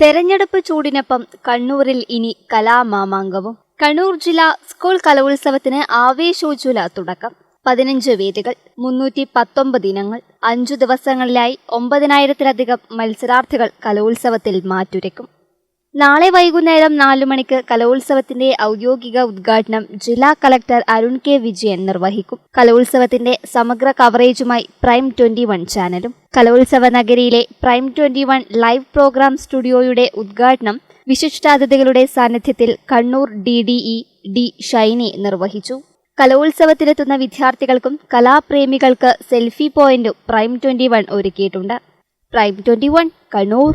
തെരഞ്ഞെടുപ്പ് ചൂടിനൊപ്പം കണ്ണൂരിൽ ഇനി കലാമാമാങ്കവും. കണ്ണൂർ ജില്ലാ സ്കൂൾ കലോത്സവത്തിന് ആവേശോജ്വല തുടക്കം. പതിനഞ്ച് വേദികൾ മുന്നൂറ്റി പത്തൊമ്പത് ഇനങ്ങൾ അഞ്ചു ദിവസങ്ങളിലായി ഒമ്പതിനായിരത്തിലധികം മത്സരാർത്ഥികൾ കലോത്സവത്തിൽ മാറ്റുരയ്ക്കും നാളെ വൈകുന്നേരം നാലു മണിക്ക് കലോത്സവത്തിന്റെ ഔദ്യോഗിക ഉദ്ഘാടനം ജില്ലാ കളക്ടർ അരുൺ കെ വിജയൻ നിർവഹിക്കും. കലോത്സവത്തിന്റെ സമഗ്ര കവറേജുമായി പ്രൈം ട്വന്റി വൺ ചാനലും കലോത്സവ നഗരിയിലെ prime twenty one live program സ്റ്റുഡിയോയുടെ ഉദ്ഘാടനം വിശിഷ്ടാതിഥികളുടെ സാന്നിധ്യത്തിൽ Kannur D D E D Shiny നിർവഹിച്ചു. കലോത്സവത്തിലെത്തുന്ന വിദ്യാർത്ഥികൾക്കും കലാപ്രേമികൾക്ക് സെൽഫി പോയിന്റും പ്രൈം ട്വന്റി വൺ ഒരുക്കിയിട്ടുണ്ട്. Prime twenty one Kannur.